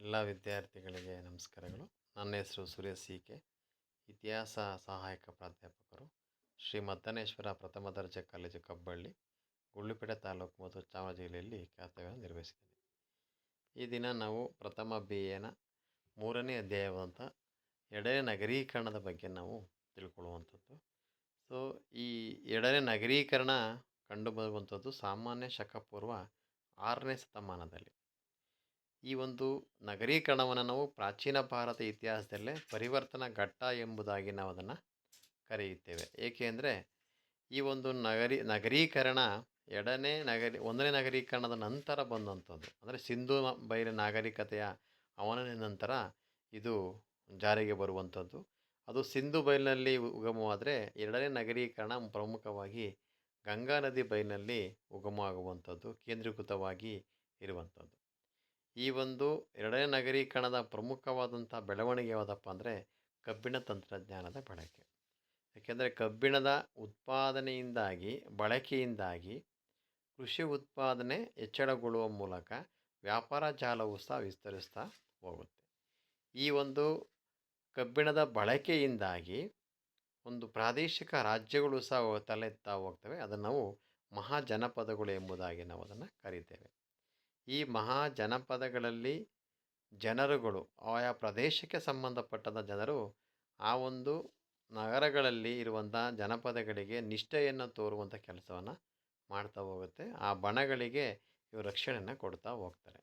ಎಲ್ಲ ವಿದ್ಯಾರ್ಥಿಗಳಿಗೆ ನಮಸ್ಕಾರಗಳು. ನನ್ನ ಹೆಸರು ಸೂರ್ಯ ಸಿ ಕೆ ಇತಿಹಾಸ ಸಹಾಯಕ ಪ್ರಾಧ್ಯಾಪಕರು ಶ್ರೀ ಮದ್ದನೇಶ್ವರ ಪ್ರಥಮ ದರ್ಜೆ ಕಾಲೇಜು ಕಬ್ಬಳ್ಳಿ, ಗುಳ್ಳಿಪೇಟೆ ತಾಲೂಕು ಮತ್ತು ಚಾಮರಾಜ ಜಿಲ್ಲೆಯಲ್ಲಿ ಕರ್ತವ್ಯವನ್ನು ನಿರ್ವಹಿಸಿದ್ದೇನೆ. ಈ ದಿನ ನಾವು ಪ್ರಥಮ ಬಿ ಎನ ಮೂರನೇ ಅಧ್ಯಾಯವಾದಂಥ ಎರಡನೇ ನಗರೀಕರಣದ ಬಗ್ಗೆ ನಾವು ತಿಳ್ಕೊಳ್ಳುವಂಥದ್ದು. ಸೊ ಈ ಎರಡನೇ ನಗರೀಕರಣ ಕಂಡುಬರುವಂಥದ್ದು ಸಾಮಾನ್ಯ ಶಕಪೂರ್ವ ಆರನೇ ಶತಮಾನದಲ್ಲಿ. ಈ ಒಂದು ನಗರೀಕರಣವನ್ನು ನಾವು ಪ್ರಾಚೀನ ಭಾರತ ಇತಿಹಾಸದಲ್ಲೇ ಪರಿವರ್ತನಾ ಘಟ್ಟ ಎಂಬುದಾಗಿ ನಾವು ಅದನ್ನು ಕರೆಯುತ್ತೇವೆ ಏಕೆಂದರೆ ಈ ಒಂದು ನಗರಿ, ನಗರೀಕರಣ ಎರಡನೇ ನಗರಿ, ಒಂದನೇ ನಗರೀಕರಣದ ನಂತರ ಬಂದಂಥದ್ದು ಅಂದರೆ ಸಿಂಧು ಬಯಲು ನಾಗರಿಕತೆಯ ಅವನನ ನಂತರ ಇದು ಜಾರಿಗೆ ಬರುವಂಥದ್ದು ಅದು ಸಿಂಧು ಬಯಲಿನಲ್ಲಿ ಉಗಮವಾದರೆ ಎರಡನೇ ನಗರೀಕರಣ ಪ್ರಮುಖವಾಗಿ ಗಂಗಾ ನದಿ ಬಯಲಿನಲ್ಲಿ ಉಗಮವಾಗುವಂಥದ್ದು ಕೇಂದ್ರೀಕೃತವಾಗಿ ಇರುವಂಥದ್ದು ಈ ಒಂದು ಎರಡನೇ ನಗರೀಕರಣದ ಪ್ರಮುಖವಾದಂಥ ಬೆಳವಣಿಗೆ ಯಾವುದಪ್ಪ ಅಂದರೆ ಕಬ್ಬಿಣ ತಂತ್ರಜ್ಞಾನದ ಬಳಕೆ. ಏಕೆಂದರೆ ಕಬ್ಬಿಣದ ಉತ್ಪಾದನೆಯಿಂದಾಗಿ, ಬಳಕೆಯಿಂದಾಗಿ ಕೃಷಿ ಉತ್ಪಾದನೆ ಹೆಚ್ಚಳಗೊಳ್ಳುವ ಮೂಲಕ ವ್ಯಾಪಾರ ಜಾಲವು ಸಹ ವಿಸ್ತರಿಸ್ತಾ ಹೋಗುತ್ತೆ. ಈ ಒಂದು ಕಬ್ಬಿಣದ ಬಳಕೆಯಿಂದಾಗಿ ಒಂದು ಪ್ರಾದೇಶಿಕ ರಾಜ್ಯಗಳು ಸಹ ತಲೆತ್ತಾ ಹೋಗ್ತವೆ. ಅದನ್ನು ನಾವು ಮಹಾಜನಪದಗಳು ಎಂಬುದಾಗಿ ನಾವು ಅದನ್ನು ಕರಿತೇವೆ. ಈ ಮಹಾ ಜನಪದಗಳಲ್ಲಿ ಜನರುಗಳು, ಆಯಾ ಪ್ರದೇಶಕ್ಕೆ ಸಂಬಂಧಪಟ್ಟಂಥ ಜನರು, ಆ ಒಂದು ನಗರಗಳಲ್ಲಿ ಇರುವಂಥ ಜನಪದಗಳಿಗೆ ನಿಷ್ಠೆಯನ್ನು ತೋರುವಂಥ ಕೆಲಸವನ್ನು ಮಾಡ್ತಾ ಹೋಗುತ್ತೆ. ಆ ಬಣಗಳಿಗೆ ಇವರು ರಕ್ಷಣೆಯನ್ನು ಕೊಡ್ತಾ ಹೋಗ್ತಾರೆ.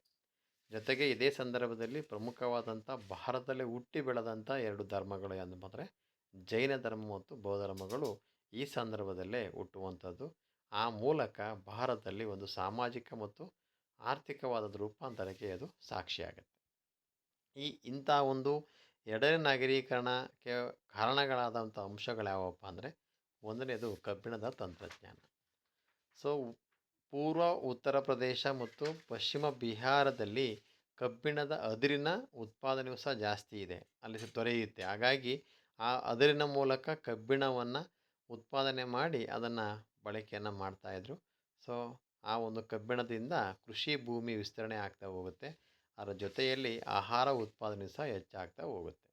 ಜೊತೆಗೆ ಇದೇ ಸಂದರ್ಭದಲ್ಲಿ ಪ್ರಮುಖವಾದಂಥ ಭಾರತದಲ್ಲಿ ಹುಟ್ಟಿ ಬೆಳೆದಂಥ ಎರಡು ಧರ್ಮಗಳು ಅಂದರೆ ಜೈನ ಧರ್ಮ ಮತ್ತು ಬೌದ್ಧ ಧರ್ಮಗಳು ಈ ಸಂದರ್ಭದಲ್ಲೇ ಹುಟ್ಟುವಂಥದ್ದು. ಆ ಮೂಲಕ ಭಾರತದಲ್ಲಿ ಒಂದು ಸಾಮಾಜಿಕ ಮತ್ತು ಆರ್ಥಿಕವಾದ ರೂಪಾಂತರಕ್ಕೆ ಅದು ಸಾಕ್ಷಿಯಾಗುತ್ತೆ. ಈ ಇಂಥ ಒಂದು ಎರಡನೇ ನಗರೀಕರಣಕ್ಕೆ ಕಾರಣಗಳಾದಂಥ ಅಂಶಗಳು ಯಾವಪ್ಪ ಅಂದರೆ ಒಂದನೇದು ಕಬ್ಬಿಣದ ತಂತ್ರಜ್ಞಾನ. ಸೊ, ಪೂರ್ವ, ಉತ್ತರ ಪ್ರದೇಶ ಮತ್ತು ಪಶ್ಚಿಮ ಬಿಹಾರದಲ್ಲಿ ಕಬ್ಬಿಣದ ಅದಿರಿನ ಉತ್ಪಾದನೆಯೂ ಸಹ ಜಾಸ್ತಿ ಇದೆ, ಅಲ್ಲಿ ದೊರೆಯುತ್ತೆ. ಹಾಗಾಗಿ ಆ ಅದಿರಿನ ಮೂಲಕ ಕಬ್ಬಿಣವನ್ನು ಉತ್ಪಾದನೆ ಮಾಡಿ ಅದನ್ನು ಬಳಕೆಯನ್ನು ಮಾಡ್ತಾಯಿದ್ರು ಸೊ ಆ ಒಂದು ಕಬ್ಬಿಣದಿಂದ ಕೃಷಿ ಭೂಮಿ ವಿಸ್ತರಣೆ ಆಗ್ತಾ ಹೋಗುತ್ತೆ. ಅದರ ಜೊತೆಯಲ್ಲಿ ಆಹಾರ ಉತ್ಪಾದನೆ ಸಹ ಹೆಚ್ಚಾಗ್ತಾ ಹೋಗುತ್ತೆ.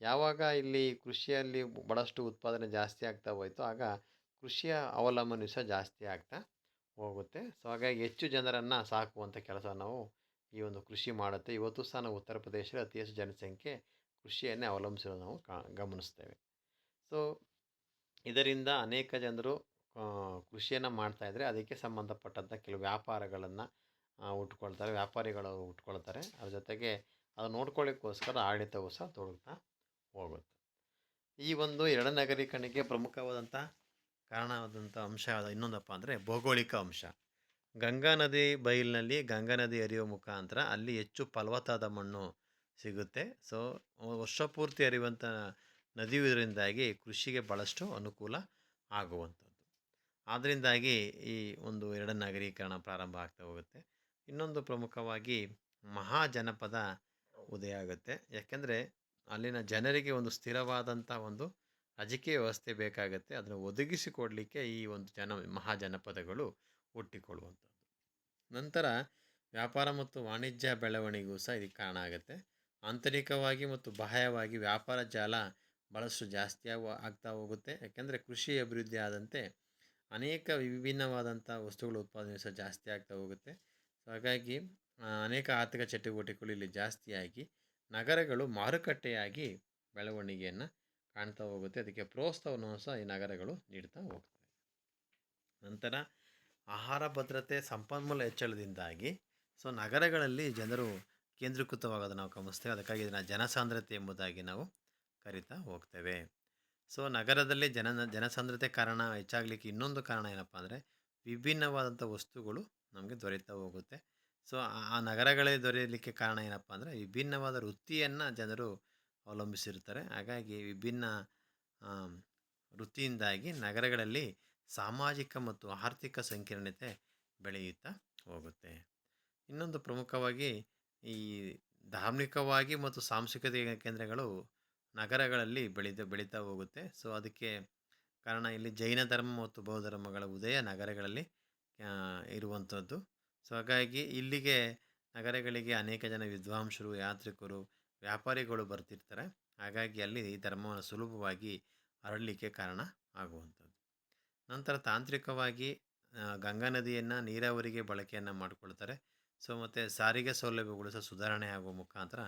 ಯಾವಾಗ ಇಲ್ಲಿ ಕೃಷಿಯಲ್ಲಿ ಭಾಳಷ್ಟು ಉತ್ಪಾದನೆ ಜಾಸ್ತಿ ಆಗ್ತಾ ಹೋಯಿತು ಆಗ ಕೃಷಿಯ ಅವಲಂಬನೆ ಸಹ ಜಾಸ್ತಿ ಆಗ್ತಾ ಹೋಗುತ್ತೆ. ಸೊ ಹಾಗಾಗಿ ಹೆಚ್ಚು ಜನರನ್ನು ಸಾಕುವಂಥ ಕೆಲಸ ನಾವು ಈ ಒಂದು ಕೃಷಿ ಮಾಡುತ್ತೆ. ಇವತ್ತು ಸಹ ನಾವು ಉತ್ತರ ಪ್ರದೇಶದ ಅತಿ ಹೆಚ್ಚು ಜನಸಂಖ್ಯೆ ಕೃಷಿಯನ್ನೇ ಅವಲಂಬಿಸಿರೋದು ನಾವು ಕಾ, ಗಮನಿಸ್ತೇವೆ. ಸೊ ಇದರಿಂದ ಅನೇಕ ಜನರು ಕೃಷಿಯನ್ನು ಇದ್ದರೆ ಅದಕ್ಕೆ ಸಂಬಂಧಪಟ್ಟಂಥ ಕೆಲವು ವ್ಯಾಪಾರಗಳನ್ನು ಉಟ್ಕೊಳ್ತಾರೆ, ವ್ಯಾಪಾರಿಗಳು ಉಟ್ಕೊಳ್ತಾರೆ. ಅದ್ರ ಜೊತೆಗೆ ಅದು ನೋಡ್ಕೊಳ್ಳಿಕ್ಕೋಸ್ಕರ ಆಡಳಿತವೂ ಸಹ ತೊಡಗ್ತಾ ಹೋಗುತ್ತೆ. ಈ ಒಂದು ಎರಡು ನಗರೀಕರಣಕ್ಕೆ ಪ್ರಮುಖವಾದಂಥ ಕಾರಣವಾದಂಥ ಅಂಶ ಇನ್ನೊಂದಪ್ಪ ಅಂದರೆ ಭೌಗೋಳಿಕ ಅಂಶ. ಗಂಗಾ ನದಿ ಬಯಲಿನಲ್ಲಿ ಗಂಗಾ ನದಿ ಹರಿಯುವ ಮುಖಾಂತರ ಅಲ್ಲಿ ಹೆಚ್ಚು ಫಲವತ್ತಾದ ಮಣ್ಣು ಸಿಗುತ್ತೆ. ಸೊ ವರ್ಷಪೂರ್ತಿ ಹರಿಯುವಂಥ ನದಿ ಇದರಿಂದಾಗಿ ಕೃಷಿಗೆ ಭಾಳಷ್ಟು ಅನುಕೂಲ ಆಗುವಂಥದ್ದು. ಆದ್ದರಿಂದಾಗಿ ಈ ಒಂದು ಎರಡ ನಗರೀಕರಣ ಪ್ರಾರಂಭ ಆಗ್ತಾ ಹೋಗುತ್ತೆ. ಇನ್ನೊಂದು ಪ್ರಮುಖವಾಗಿ ಮಹಾಜನಪದ ಉದಯ ಆಗುತ್ತೆ. ಯಾಕೆಂದರೆ ಅಲ್ಲಿನ ಜನರಿಗೆ ಒಂದು ಸ್ಥಿರವಾದಂಥ ಒಂದು ರಾಜಕೀಯ ವ್ಯವಸ್ಥೆ ಬೇಕಾಗುತ್ತೆ. ಅದನ್ನು ಒದಗಿಸಿಕೊಡಲಿಕ್ಕೆ ಈ ಒಂದು ಜನ ಮಹಾಜನಪದಗಳು ಹುಟ್ಟಿಕೊಳ್ಳುವಂಥದ್ದು ನಂತರ ವ್ಯಾಪಾರ ಮತ್ತು ವಾಣಿಜ್ಯ ಬೆಳವಣಿಗೆಗೂ ಸಹ ಇದಕ್ಕೆ ಕಾರಣ ಆಗುತ್ತೆ. ಆಂತರಿಕವಾಗಿ ಮತ್ತು ಬಾಹ್ಯವಾಗಿ ವ್ಯಾಪಾರ ಜಾಲ ಭಾಳಷ್ಟು ಜಾಸ್ತಿ ಆಗ್ತಾ ಹೋಗುತ್ತೆ. ಯಾಕೆಂದರೆ ಕೃಷಿ ಅಭಿವೃದ್ಧಿ ಆದಂತೆ ಅನೇಕ ವಿಭಿನ್ನವಾದಂಥ ವಸ್ತುಗಳು ಉತ್ಪಾದನೆ ಸಹ ಜಾಸ್ತಿ ಆಗ್ತಾ ಹೋಗುತ್ತೆ. ಸೊ ಹಾಗಾಗಿ ಅನೇಕ ಆರ್ಥಿಕ ಚಟುವಟಿಕೆಗಳು ಇಲ್ಲಿ ಜಾಸ್ತಿಯಾಗಿ ನಗರಗಳು ಮಾರುಕಟ್ಟೆಯಾಗಿ ಬೆಳವಣಿಗೆಯನ್ನು ಕಾಣ್ತಾ ಹೋಗುತ್ತೆ. ಅದಕ್ಕೆ ಪ್ರೋತ್ಸಾಹವನ್ನು ಸಹ ಈ ನಗರಗಳು ನೀಡ್ತಾ ಹೋಗ್ತವೆ. ನಂತರ, ಆಹಾರ ಭದ್ರತೆ ಸಂಪನ್ಮೂಲ ಹೆಚ್ಚಳದಿಂದಾಗಿ, ಸೊ, ನಗರಗಳಲ್ಲಿ ಜನರು ಕೇಂದ್ರೀಕೃತವಾಗೋದು ನಾವು ಗಮನಿಸ್ತೇವೆ. ಅದಕ್ಕಾಗಿ ಇದನ್ನು ಜನಸಾಂದ್ರತೆ ಎಂಬುದಾಗಿ ನಾವು ಕರಿತಾ ಹೋಗ್ತೇವೆ. ಸೊ, ನಗರದಲ್ಲಿ ಜನ, ಜನಸಾಂದ್ರತೆ ಕಾರಣ ಹೆಚ್ಚಾಗಲಿಕ್ಕೆ ಇನ್ನೊಂದು ಕಾರಣ ಏನಪ್ಪ ಅಂದರೆ, ವಿಭಿನ್ನವಾದಂಥ ವಸ್ತುಗಳು ನಮಗೆ ದೊರೆಯುತ್ತಾ ಹೋಗುತ್ತೆ. ಸೊ, ಆ ನಗರಗಳೇ ದೊರೆಯಲಿಕ್ಕೆ ಕಾರಣ ಏನಪ್ಪ ಅಂದರೆ, ವಿಭಿನ್ನವಾದ ವೃತ್ತಿಯನ್ನು ಜನರು ಅವಲಂಬಿಸಿರ್ತಾರೆ. ಹಾಗಾಗಿ ವಿಭಿನ್ನ ವೃತ್ತಿಯಿಂದಾಗಿ ನಗರಗಳಲ್ಲಿ ಸಾಮಾಜಿಕ ಮತ್ತು ಆರ್ಥಿಕ ಸಂಕೀರ್ಣತೆ ಬೆಳೆಯುತ್ತಾ ಹೋಗುತ್ತೆ. ಇನ್ನೊಂದು ಪ್ರಮುಖವಾಗಿ ಈ ಧಾರ್ಮಿಕವಾಗಿ ಮತ್ತು ಸಾಂಸ್ಕೃತಿಕ ಕೇಂದ್ರಗಳು ನಗರಗಳಲ್ಲಿ ಬೆಳೆದು, ಬೆಳೀತಾ ಹೋಗುತ್ತೆ. ಸೊ, ಅದಕ್ಕೆ ಕಾರಣ ಇಲ್ಲಿ ಜೈನ ಧರ್ಮ ಮತ್ತು ಬೌದ್ಧ ಧರ್ಮಗಳ ಉದಯ ನಗರಗಳಲ್ಲಿ ಇರುವಂಥದ್ದು ಸೊ, ಹಾಗಾಗಿ ಇಲ್ಲಿಗೆ ನಗರಗಳಿಗೆ ಅನೇಕ ಜನ ವಿದ್ವಾಂಸರು, ಯಾತ್ರಿಕರು, ವ್ಯಾಪಾರಿಗಳು ಬರ್ತಿರ್ತಾರೆ. ಹಾಗಾಗಿ ಅಲ್ಲಿ ಈ ಧರ್ಮವನ್ನು ಸುಲಭವಾಗಿ ಹರಡಲಿಕ್ಕೆ ಕಾರಣ ಆಗುವಂಥದ್ದು. ನಂತರ ತಾಂತ್ರಿಕವಾಗಿ ಗಂಗಾ ನದಿಯನ್ನು ನೀರಾವರಿಗೆ ಬಳಕೆಯನ್ನು ಮಾಡಿಕೊಳ್ತಾರೆ. ಸೊ, ಮತ್ತು ಸಾರಿಗೆ ಸೌಲಭ್ಯಗಳು ಸಹ ಸುಧಾರಣೆ ಆಗುವ ಮುಖಾಂತರ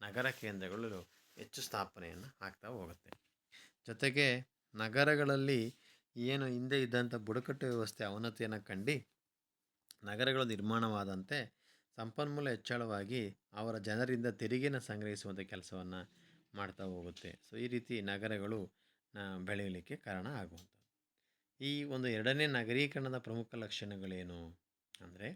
ನಗರ ಕೇಂದ್ರಗಳು ಹೆಚ್ಚು ಸ್ಥಾಪನೆಯನ್ನು ಆಗ್ತಾ ಹೋಗುತ್ತೆ. ಜೊತೆಗೆ ನಗರಗಳಲ್ಲಿ ಏನು ಹಿಂದೆ ಇದ್ದಂಥ ಬುಡಕಟ್ಟು ವ್ಯವಸ್ಥೆ ಅವನತಿಯನ್ನು ಕಂಡು ನಗರಗಳು ನಿರ್ಮಾಣವಾದಂತೆ ಸಂಪನ್ಮೂಲ ಹೆಚ್ಚಳವಾಗಿ ಅವರ ಜನರಿಂದ ತೆರಿಗೆನ ಸಂಗ್ರಹಿಸುವಂಥ ಕೆಲಸವನ್ನು ಮಾಡ್ತಾ ಹೋಗುತ್ತೆ. ಸೊ, ಈ ರೀತಿ ನಗರಗಳು ಬೆಳೆಯಲಿಕ್ಕೆ ಕಾರಣ ಆಗುವಂಥದ್ದು. ಈ ಒಂದು ಎರಡನೇ ನಗರೀಕರಣದ ಪ್ರಮುಖ ಲಕ್ಷಣಗಳೇನು ಅಂದರೆ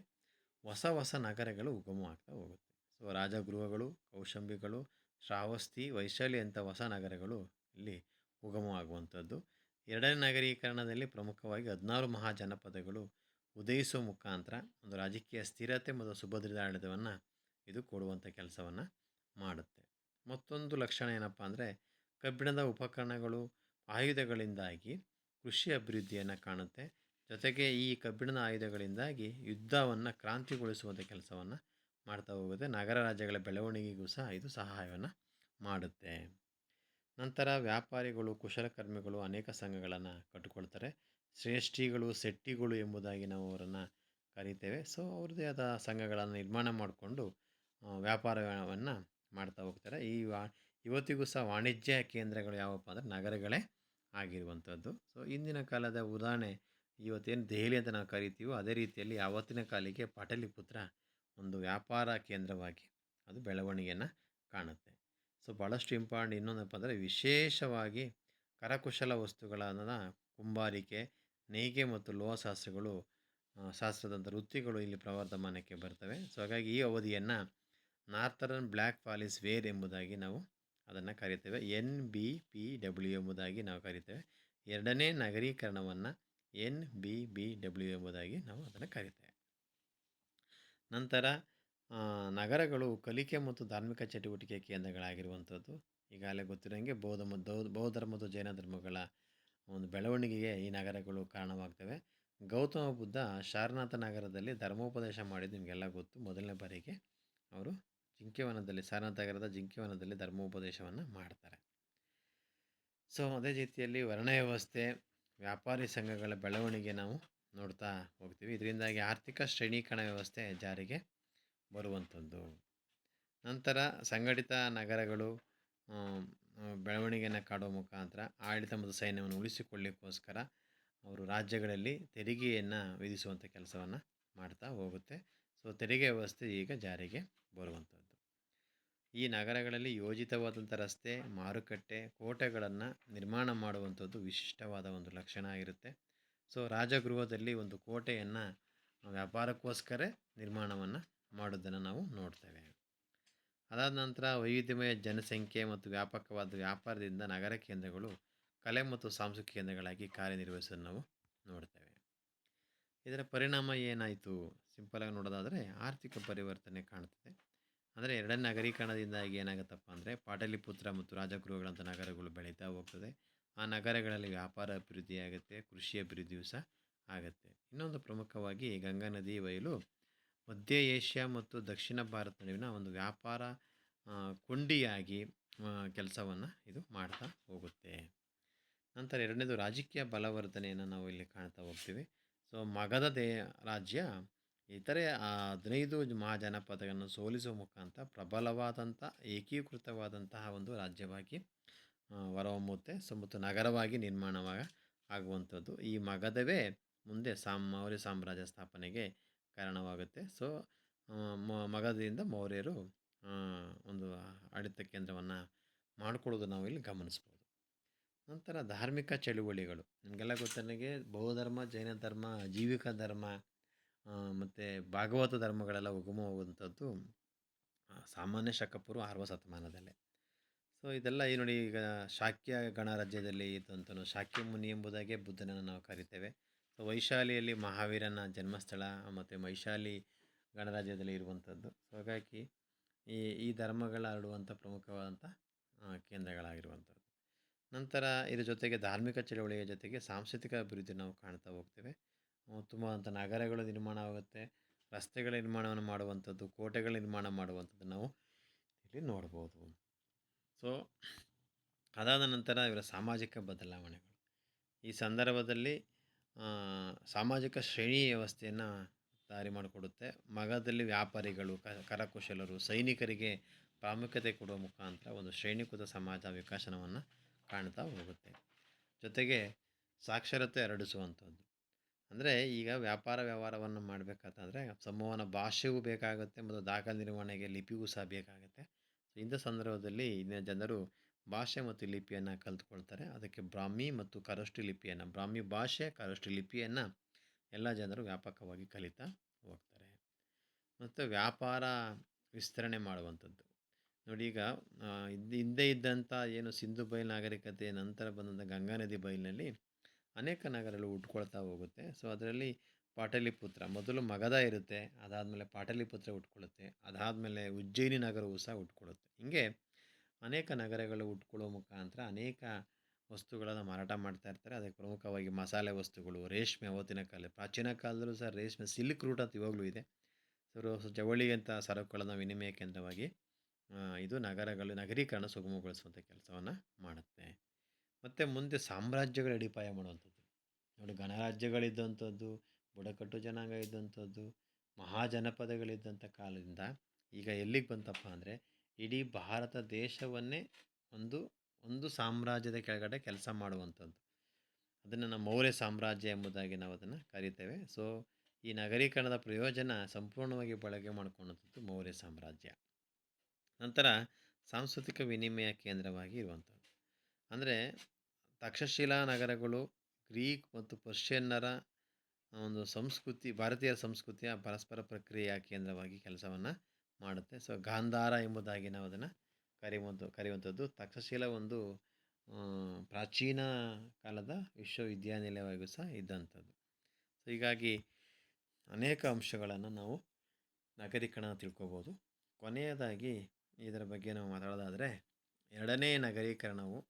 ಹೊಸ ಹೊಸ ನಗರಗಳು ಉಗಮವಾಗ್ತಾ ಹೋಗುತ್ತೆ. ಸೊ, ರಾಜಗೃಹಗಳು, ಕೌಶಂಬಿಗಳು ಶ್ರಾವಸ್ತಿ, ವೈಶಾಲಿ ಅಂಥ ಹೊಸ ನಗರಗಳು ಇಲ್ಲಿ ಉಗಮವಾಗುವಂಥದ್ದು. ಎರಡನೇ ನಗರೀಕರಣದಲ್ಲಿ ಪ್ರಮುಖವಾಗಿ ಹದಿನಾರು ಮಹಾಜನಪದಗಳು ಉದಯಿಸುವ ಮುಖಾಂತರ ಒಂದು ರಾಜಕೀಯ ಸ್ಥಿರತೆ ಮತ್ತು ಆಡಳಿತವನ್ನು ಇದು ಕೊಡುವಂಥ ಕೆಲಸವನ್ನು ಮಾಡುತ್ತೆ. ಮತ್ತೊಂದು ಲಕ್ಷಣ ಏನಪ್ಪ ಅಂದರೆ ಕಬ್ಬಿಣದ ಉಪಕರಣಗಳು ಆಯುಧಗಳಿಂದಾಗಿ ಕೃಷಿ ಅಭಿವೃದ್ಧಿಯನ್ನು ಕಾಣುತ್ತೆ. ಜೊತೆಗೆ ಈ ಕಬ್ಬಿಣದ ಆಯುಧಗಳಿಂದಾಗಿ ಯುದ್ಧವನ್ನು ಕ್ರಾಂತಿಗೊಳಿಸುವಂಥ ಕೆಲಸವನ್ನು ಮಾಡ್ತಾ ಹೋಗುತ್ತೆ. ನಗರ ರಾಜ್ಯಗಳ ಬೆಳವಣಿಗೆಗೂ ಸಹ ಇದು ಸಹಾಯವನ್ನು ಮಾಡುತ್ತೆ. ನಂತರ ವ್ಯಾಪಾರಿಗಳು, ಕುಶಲಕರ್ಮಿಗಳು ಅನೇಕ ಸಂಘಗಳನ್ನು ಕಟ್ಟಿಕೊಳ್ತಾರೆ. ಶ್ರೇಷ್ಠಿಗಳು ಸೆಟ್ಟಿಗಳು ಎಂಬುದಾಗಿ ನಾವು ಅವರನ್ನು ಕರಿತೇವೆ. ಸೊ ಅವ್ರದ್ದೇ ಆದ ಸಂಘಗಳನ್ನು ನಿರ್ಮಾಣ ಮಾಡಿಕೊಂಡು ವ್ಯಾಪಾರವನ್ನು ಮಾಡ್ತಾ ಹೋಗ್ತಾರೆ. ಈ ವಾ, ಇವತ್ತಿಗೂ ಸಹ ವಾಣಿಜ್ಯ ಕೇಂದ್ರಗಳು ಯಾವಪ್ಪ ಅಂದರೆ ನಗರಗಳೇ ಆಗಿರುವಂಥದ್ದು. ಸೊ ಇಂದಿನ ಕಾಲದ ಉದಾಹರಣೆ ಇವತ್ತೇನು ದೆಹಲಿ ಅಂತ ನಾವು ಕರಿತೀವೋ, ಅದೇ ರೀತಿಯಲ್ಲಿ ಆವತ್ತಿನ ಕಾಲಿಗೆ ಪಾಟಲಿಪುತ್ರ ಒಂದು ವ್ಯಾಪಾರ ಕೇಂದ್ರವಾಗಿ ಅದು ಬೆಳವಣಿಗೆಯನ್ನು ಕಾಣುತ್ತೆ. ಸೊ ಭಾಳಷ್ಟು ಇಂಪಾರ್ಟೆಂಟ್ ಇನ್ನೊಂದಪ್ಪ ಅಂದರೆ ವಿಶೇಷವಾಗಿ ಕರಕುಶಲ ವಸ್ತುಗಳನ್ನು ಕುಂಬಾರಿಕೆ ನೇಯ್ಗೆ ಮತ್ತು ಲೋಹ ಶಾಸ್ತ್ರಗಳು ಆ, ಶಾಸ್ತ್ರದಂಥ ವೃತ್ತಿಗಳು ಇಲ್ಲಿ ಪ್ರವರ್ಧಮಾನಕ್ಕೆ ಬರ್ತವೆ. ಸೊ ಹಾಗಾಗಿ ಈ ಅವಧಿಯನ್ನು ನಾರ್ಥರ್ನ್ ಬ್ಲ್ಯಾಕ್ ಪಾಲಿಸ್ ವೇರ್ ಎಂಬುದಾಗಿ ನಾವು ಅದನ್ನು ಕರೀತೇವೆ. ಎನ್ ಬಿ ಪಿ ಡಬ್ಲ್ಯೂ ಎಂಬುದಾಗಿ ನಾವು ಕರೀತೇವೆ. ಎರಡನೇ ನಗರೀಕರಣವನ್ನು ಎನ್ ಬಿ ಬಿ ಡಬ್ಲ್ಯೂ ಎಂಬುದಾಗಿ ನಾವು ಅದನ್ನು ಕರಿತೇವೆ. ನಂತರ ನಗರಗಳು ಕಲಿಕೆ ಮತ್ತು ಧಾರ್ಮಿಕ ಚಟುವಟಿಕೆ ಕೇಂದ್ರಗಳಾಗಿರುವಂಥದ್ದು. ಈಗಾಗಲೇ ಗೊತ್ತಿರೋಂಗೆ ಬೌದ್ಧ ಮತ್ತು ಬೌದ್ಧ ಧರ್ಮ ಮತ್ತು ಜೈನ ಧರ್ಮಗಳ ಒಂದು ಬೆಳವಣಿಗೆಗೆ ಈ ನಗರಗಳು ಕಾರಣವಾಗ್ತವೆ. ಗೌತಮ ಬುದ್ಧ ಶಾರನಾಥ ನಗರದಲ್ಲಿ ಧರ್ಮೋಪದೇಶ ಮಾಡಿದ್ದು ನಿಮಗೆಲ್ಲ ಗೊತ್ತು. ಮೊದಲನೇ ಬಾರಿಗೆ ಅವರು ಜಿಂಕೆವನದಲ್ಲಿ, ಸಾರನಾಥ ನಗರದ ಜಿಂಕೆವನದಲ್ಲಿ ಧರ್ಮೋಪದೇಶವನ್ನು ಮಾಡ್ತಾರೆ. ಸೊ, ಅದೇ ರೀತಿಯಲ್ಲಿ ವರ್ಣ ವ್ಯವಸ್ಥೆ ವ್ಯಾಪಾರಿ ಸಂಘಗಳ ಬೆಳವಣಿಗೆ ನಾವು ನೋಡ್ತಾ ಹೋಗ್ತೀವಿ. ಇದರಿಂದಾಗಿ ಆರ್ಥಿಕ ಶ್ರೇಣೀಕರಣ ವ್ಯವಸ್ಥೆ ಜಾರಿಗೆ ಬರುವಂಥದ್ದು. ನಂತರ ಸಂಘಟಿತ ನಗರಗಳು ಬೆಳವಣಿಗೆಯನ್ನು ಕಾಡುವ ಮುಖಾಂತರ ಆಡಳಿತ ಮತ್ತು ಸೈನ್ಯವನ್ನು ಉಳಿಸಿಕೊಳ್ಳಿಕ್ಕೋಸ್ಕರ ಅವರು ರಾಜ್ಯಗಳಲ್ಲಿ ತೆರಿಗೆಯನ್ನು ವಿಧಿಸುವಂಥ ಕೆಲಸವನ್ನು ಮಾಡ್ತಾ ಹೋಗುತ್ತೆ. ಸೊ, ತೆರಿಗೆ ವ್ಯವಸ್ಥೆ ಈಗ ಜಾರಿಗೆ ಬರುವಂಥದ್ದು. ಈ ನಗರಗಳಲ್ಲಿ ಯೋಜಿತವಾದಂಥ ರಸ್ತೆ, ಮಾರುಕಟ್ಟೆ, ಕೋಟೆಗಳನ್ನು ನಿರ್ಮಾಣ ಮಾಡುವಂಥದ್ದು ವಿಶಿಷ್ಟವಾದ ಒಂದು ಲಕ್ಷಣ ಆಗಿರುತ್ತೆ. ಸೊ ರಾಜಗೃಹದಲ್ಲಿ ಒಂದು ಕೋಟೆಯನ್ನು ವ್ಯಾಪಾರಕ್ಕೋಸ್ಕರ ನಿರ್ಮಾಣವನ್ನು ಮಾಡೋದನ್ನು ನಾವು ನೋಡ್ತೇವೆ. ಅದಾದ ನಂತರ ವೈವಿಧ್ಯಮಯ ಜನಸಂಖ್ಯೆ ಮತ್ತು ವ್ಯಾಪಕವಾದ ವ್ಯಾಪಾರದಿಂದ ನಗರ ಕೇಂದ್ರಗಳು, ಕಲೆ ಮತ್ತು ಸಾಂಸ್ಕೃತಿಕ ಕೇಂದ್ರಗಳಾಗಿ ಕಾರ್ಯನಿರ್ವಹಿಸೋದು ನಾವು ನೋಡ್ತೇವೆ. ಇದರ ಪರಿಣಾಮ ಏನಾಯಿತು? ಸಿಂಪಲಾಗಿ ನೋಡೋದಾದರೆ ಆರ್ಥಿಕ ಪರಿವರ್ತನೆ ಕಾಣ್ತದೆ. ಅಂದರೆ ಎರಡನೇ ನಗರೀಕರಣದಿಂದಾಗಿ ಏನಾಗುತ್ತಪ್ಪ ಅಂದರೆ ಪಾಟಲಿಪುತ್ರ ಮತ್ತು ರಾಜಗೃಹಗಳಂಥ ನಗರಗಳು ಬೆಳೀತಾ ಹೋಗ್ತದೆ. ಆ ನಗರಗಳಲ್ಲಿ ವ್ಯಾಪಾರ ಅಭಿವೃದ್ಧಿ ಆಗುತ್ತೆ, ಕೃಷಿ ಅಭಿವೃದ್ಧಿಯೂ ಸಹ ಆಗುತ್ತೆ. ಇನ್ನೊಂದು ಪ್ರಮುಖವಾಗಿ ಗಂಗಾ ನದಿ ಬಯಲು ಮಧ್ಯ ಏಷ್ಯಾ ಮತ್ತು ದಕ್ಷಿಣ ಭಾರತ ನಡುವಿನ ಒಂದು ವ್ಯಾಪಾರ ಕೊಂಡಿಯಾಗಿ ಕೆಲಸವನ್ನು ಇದು ಮಾಡ್ತಾ ಹೋಗುತ್ತೆ. ನಂತರ ಎರಡನೇದು ರಾಜಕೀಯ ಬಲವರ್ಧನೆಯನ್ನು ನಾವು ಇಲ್ಲಿ ಕಾಣ್ತಾ ಹೋಗ್ತೀವಿ. ಸೊ ಮಗಧ ದೇ, ರಾಜ್ಯ ಇತರೆ ಹದಿನೈದು ಮಹಾಜನಪದಗಳನ್ನು ಸೋಲಿಸುವ ಮುಖಾಂತರ ಪ್ರಬಲವಾದಂಥ ಏಕೀಕೃತವಾದಂತಹ ಒಂದು ರಾಜ್ಯವಾಗಿ ಹೊರಹೊಮ್ಮುತ್ತೆ ಮತ್ತು ನಗರವಾಗಿ ನಿರ್ಮಾಣವಾಗ ಆಗುವಂಥದ್ದು. ಈ ಮಗಧವೇ ಮುಂದೆ ಸಾಮ್, ಮೌರ್ಯ ಸಾಮ್ರಾಜ್ಯ ಸ್ಥಾಪನೆಗೆ ಕಾರಣವಾಗುತ್ತೆ. ಸೊ ಮಗಧದಿಂದ ಮೌರ್ಯರು ಒಂದು ಆಡಳಿತ ಕೇಂದ್ರವನ್ನು ಮಾಡಿಕೊಳ್ಳೋದು ನಾವು ಇಲ್ಲಿ ಗಮನಿಸ್ಬೋದು. ನಂತರ ಧಾರ್ಮಿಕ ಚಳುವಳಿಗಳು. ನಿಮಗೆಲ್ಲ ಗೊತ್ತನಿಗೆ ಬೌದ್ಧ ಧರ್ಮ ಜೈನ ಧರ್ಮ, ಜೀವಿಕ ಧರ್ಮ ಮತ್ತು ಭಾಗವತ ಧರ್ಮಗಳೆಲ್ಲ ಉಗಮವಾಗುವಂಥದ್ದು ಸಾಮಾನ್ಯ ಶಕಪೂರ್ವ ಆರವ ಶತಮಾನದಲ್ಲೇ. ಸೊ, ಇದೆಲ್ಲ ಈ ನೋಡಿ ಈಗ ಶಾಕ್ಯ ಗಣರಾಜ್ಯದಲ್ಲಿ ಇದ್ದಂತನು ಶಾಕ್ಯ ಮುನಿ ಎಂಬುದಾಗಿ ಬುದ್ಧನನ್ನು ನಾವು ಕರಿತೇವೆ. ಸೊ, ವೈಶಾಲಿಯಲ್ಲಿ ಮಹಾವೀರನ ಜನ್ಮಸ್ಥಳ ಮತ್ತು ವೈಶಾಲಿ ಗಣರಾಜ್ಯದಲ್ಲಿ ಇರುವಂಥದ್ದು. ಸೊ, ಹಾಗಾಗಿ ಈ ಈ ಧರ್ಮಗಳ ಹರಡುವಂಥ ಪ್ರಮುಖವಾದಂಥ ಕೇಂದ್ರಗಳಾಗಿರುವಂಥದ್ದು. ನಂತರ ಇದರ ಜೊತೆಗೆ ಧಾರ್ಮಿಕ ಚಳವಳಿಯ ಜೊತೆಗೆ ಸಾಂಸ್ಕೃತಿಕ ಅಭಿವೃದ್ಧಿ ನಾವು ಕಾಣ್ತಾ ಹೋಗ್ತೇವೆ. ಉತ್ತಮವಾದಂಥ ನಗರಗಳು ನಿರ್ಮಾಣ ಆಗುತ್ತೆ. ರಸ್ತೆಗಳ ನಿರ್ಮಾಣವನ್ನು ಮಾಡುವಂಥದ್ದು, ಕೋಟೆಗಳ ನಿರ್ಮಾಣ ಮಾಡುವಂಥದ್ದು ನಾವು ಇಲ್ಲಿ ನೋಡ್ಬೋದು. ಸೊ, ಅದಾದ ನಂತರ ಇವರ ಸಾಮಾಜಿಕ ಬದಲಾವಣೆಗಳು. ಈ ಸಂದರ್ಭದಲ್ಲಿ ಸಾಮಾಜಿಕ ಶ್ರೇಣಿ ವ್ಯವಸ್ಥೆಯನ್ನು ದಾರಿ ಮಾಡಿಕೊಡುತ್ತೆ. ಮಗದಲ್ಲಿ ವ್ಯಾಪಾರಿಗಳು ಕರಕುಶಲರು, ಸೈನಿಕರಿಗೆ ಪ್ರಾಮುಖ್ಯತೆ ಕೊಡುವ ಮುಖಾಂತರ ಒಂದು ಶ್ರೇಣೀಕೃತ ಸಮಾಜ ವಿಕಸನವನ್ನು ಕಾಣ್ತಾ ಹೋಗುತ್ತೆ. ಜೊತೆಗೆ ಸಾಕ್ಷರತೆ ಹರಡಿಸುವಂಥದ್ದು. ಅಂದರೆ ಈಗ ವ್ಯಾಪಾರ ವ್ಯವಹಾರವನ್ನು ಮಾಡಬೇಕಾದ್ರೆ ಸಂವಹನ ಭಾಷೆಯೂ ಬೇಕಾಗುತ್ತೆ ಮತ್ತು ದಾಖಲೆ ನಿರ್ವಹಣೆಗೆ ಲಿಪಿಗೂ ಸಹ ಬೇಕಾಗುತ್ತೆ. ಇಂಥ ಸಂದರ್ಭದಲ್ಲಿ ಇಂದಿನ ಜನರು ಭಾಷೆ ಮತ್ತು ಲಿಪಿಯನ್ನು ಕಲ್ತ್ಕೊಳ್ತಾರೆ. ಅದಕ್ಕೆ ಬ್ರಾಹ್ಮಿ ಮತ್ತು ಕರಷ್ಟಿ ಲಿಪಿಯನ್ನು, ಬ್ರಾಹ್ಮಿ ಭಾಷೆ ಕರಷ್ಟಿ ಲಿಪಿಯನ್ನು ಎಲ್ಲ ಜನರು ವ್ಯಾಪಕವಾಗಿ ಕಲಿತಾ ಹೋಗ್ತಾರೆ. ಮತ್ತು ವ್ಯಾಪಾರ ವಿಸ್ತರಣೆ ಮಾಡುವಂಥದ್ದು. ನೋಡಿ ಈಗ ಹಿಂದೆ ಇದ್ದಂಥ ಏನು ಸಿಂಧು ಬಯಲು ನಾಗರಿಕತೆ, ನಂತರ ಬಂದಂಥ ಗಂಗಾ ನದಿ ಬಯಲಿನಲ್ಲಿ ಅನೇಕ ನಗರಗಳು ಹುಟ್ಕೊಳ್ತಾ ಹೋಗುತ್ತೆ. ಸೊ, ಅದರಲ್ಲಿ ಪಾಟಲಿಪುತ್ರ ಮೊದಲು ಮಗಧ ಇರುತ್ತೆ, ಅದಾದಮೇಲೆ ಪಾಟಲಿಪುತ್ರ ಹುಟ್ಕೊಳ್ಳುತ್ತೆ ಅದಾದಮೇಲೆ ಉಜ್ಜಯಿನಿ ನಗರವು ಸಹ ಹುಟ್ಕೊಳ್ಳುತ್ತೆ ಹೀಗೆ ಅನೇಕ ನಗರಗಳು ಹುಟ್ಕೊಳ್ಳೋ ಮುಖಾಂತರ ಅನೇಕ ವಸ್ತುಗಳನ್ನು ಮಾರಾಟ ಮಾಡ್ತಾ ಇರ್ತಾರೆ. ಅದಕ್ಕೆ ಪ್ರಮುಖವಾಗಿ ಮಸಾಲೆ ವಸ್ತುಗಳು, ರೇಷ್ಮೆ ಅವತ್ತಿನ ಕಾಲ ಪ್ರಾಚೀನ ಕಾಲದಲ್ಲೂ ಸಹ ರೇಷ್ಮೆ ಸಿಲ್ಕ್ ರೂಟ್ ಅಂತ ಇವಾಗಲೂ ಇದೆ. ಸೊ ಜವಳಿ ಅಂತ ಸರಕುಗಳನ್ನು ವಿನಿಮಯ ಕೇಂದ್ರವಾಗಿ ಇದು ನಗರಗಳು, ನಗರೀಕರಣ ಸುಗಮಗೊಳಿಸುವಂಥ ಕೆಲಸವನ್ನು ಮಾಡುತ್ತೆ. ಮತ್ತು ಮುಂದೆ ಸಾಮ್ರಾಜ್ಯಗಳ ಅಡಿಪಾಯ ಮಾಡುವಂಥದ್ದು. ನೋಡಿ, ಗಣರಾಜ್ಯಗಳಿದ್ದಂಥದ್ದು ಬುಡಕಟ್ಟು ಜನಾಂಗ ಇದ್ದಂಥದ್ದು ಮಹಾಜನಪದಗಳಿದ್ದಂಥ ಕಾಲದಿಂದ ಈಗ ಎಲ್ಲಿಗೆ ಬಂತಪ್ಪ ಅಂದರೆ ಇಡೀ ಭಾರತ ದೇಶವನ್ನೇ ಒಂದು ಒಂದು ಸಾಮ್ರಾಜ್ಯದ ಕೆಳಗಡೆ ಕೆಲಸ ಮಾಡುವಂಥದ್ದು. ಅದನ್ನು ನಮ್ಮ ಮೌರ್ಯ ಸಾಮ್ರಾಜ್ಯ ಎಂಬುದಾಗಿ ನಾವು ಅದನ್ನು ಕರಿತೇವೆ. ಸೊ ಈ ನಗರೀಕರಣದ ಪ್ರಯೋಜನ ಸಂಪೂರ್ಣವಾಗಿ ಬಳಕೆ ಮಾಡಿಕೊಂಡಂಥದ್ದು ಮೌರ್ಯ ಸಾಮ್ರಾಜ್ಯ. ನಂತರ ಸಾಂಸ್ಕೃತಿಕ ವಿನಿಮಯ ಕೇಂದ್ರವಾಗಿ ಇರುವಂಥದ್ದು. ಅಂದರೆ ತಕ್ಷಶಿಲಾ ನಗರಗಳು ಗ್ರೀಕ್ ಮತ್ತು ಪರ್ಷಿಯನ್ನರ ಒಂದು ಸಂಸ್ಕೃತಿ, ಭಾರತೀಯ ಸಂಸ್ಕೃತಿಯ ಪರಸ್ಪರ ಪ್ರಕ್ರಿಯೆಯ ಕೇಂದ್ರವಾಗಿ ಕೆಲಸವನ್ನು ಮಾಡುತ್ತೆ. ಸೊ, ಗಾಂಧಾರ ಎಂಬುದಾಗಿ ನಾವು ಅದನ್ನು ಕರೆಯುವಂಥ ಕರೆಯುವಂಥದ್ದು. ತಕ್ಷಶಿಲ ಒಂದು ಪ್ರಾಚೀನ ಕಾಲದ ವಿಶ್ವವಿದ್ಯಾನಿಲಯವಾಗಿಯೂ ಸಹ ಇದ್ದಂಥದ್ದು. ಸೊ, ಹೀಗಾಗಿ ಅನೇಕ ಅಂಶಗಳನ್ನು ನಾವು ನಗರೀಕರಣ ತಿಳ್ಕೋಬೋದು. ಕೊನೆಯದಾಗಿ ಇದರ ಬಗ್ಗೆ ನಾವು ಮಾತಾಡೋದಾದರೆ, ಎರಡನೇ ನಗರೀಕರಣವು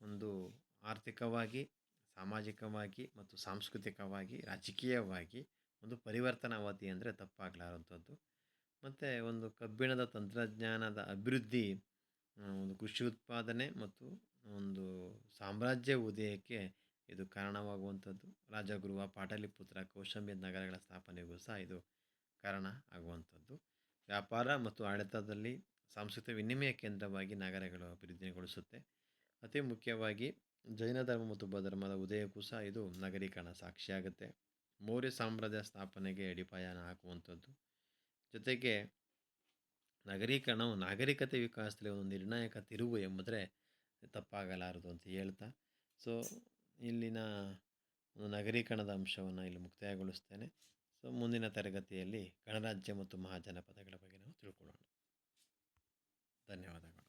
ಒಂದು ಆರ್ಥಿಕವಾಗಿ ಸಾಮಾಜಿಕವಾಗಿ ಮತ್ತು ಸಾಂಸ್ಕೃತಿಕವಾಗಿ, ರಾಜಕೀಯವಾಗಿ ಒಂದು ಪರಿವರ್ತನಾವಧಿ ಅಂದರೆ ತಪ್ಪಾಗಲಾರಂಥದ್ದು. ಮತ್ತು ಒಂದು ಕಬ್ಬಿಣದ ತಂತ್ರಜ್ಞಾನದ ಅಭಿವೃದ್ಧಿ ಒಂದು ಕೃಷಿ ಉತ್ಪಾದನೆ ಮತ್ತು ಒಂದು ಸಾಮ್ರಾಜ್ಯ ಉದಯಕ್ಕೆ ಇದು ಕಾರಣವಾಗುವಂಥದ್ದು. ರಾಜಗುರುವ ಪಾಟಲಿಪುತ್ರ ಕೌಶಂಬಿ ನಗರಗಳ ಸ್ಥಾಪನೆಗೂ ಸಹ ಇದು ಕಾರಣ ಆಗುವಂಥದ್ದು. ವ್ಯಾಪಾರ ಮತ್ತು ಆಡಳಿತದಲ್ಲಿ ಸಾಂಸ್ಕೃತಿಕ ವಿನಿಮಯ ಕೇಂದ್ರವಾಗಿ ನಗರಗಳು ಅಭಿವೃದ್ಧಿಗೊಳಿಸುತ್ತೆ. ಅತಿ ಮುಖ್ಯವಾಗಿ ಜೈನ ಧರ್ಮ ಮತ್ತು ಬೌದ್ಧ ಧರ್ಮದ ಉದಯಕ್ಕೂ ಸಹ ಇದು ನಗರೀಕರಣ ಸಾಕ್ಷಿಯಾಗುತ್ತೆ ಮೌರ್ಯ ಸಾಮ್ರಾಜ್ಯ ಸ್ಥಾಪನೆಗೆ ಅಡಿಪಾಯನ ಹಾಕುವಂಥದ್ದು. ಜೊತೆಗೆ ನಗರೀಕರಣವು ನಾಗರಿಕತೆ ವಿಕಾಸದಲ್ಲಿ ಒಂದು ನಿರ್ಣಾಯಕ ತಿರುವು ಎಂಬುದರೆ ತಪ್ಪಾಗಲಾರದು ಅಂತ ಹೇಳ್ತಾ. ಸೊ ಇಲ್ಲಿನ ಒಂದು ನಗರೀಕರಣದ ಅಂಶವನ್ನು ಇಲ್ಲಿ ಮುಕ್ತಾಯಗೊಳಿಸ್ತೇನೆ. ಸೊ ಮುಂದಿನ ತರಗತಿಯಲ್ಲಿ ಗಣರಾಜ್ಯ ಮತ್ತು ಮಹಾಜನಪದಗಳ ಬಗ್ಗೆ ನಾವು ತಿಳ್ಕೊಳ್ಳೋಣ. ಧನ್ಯವಾದಗಳು.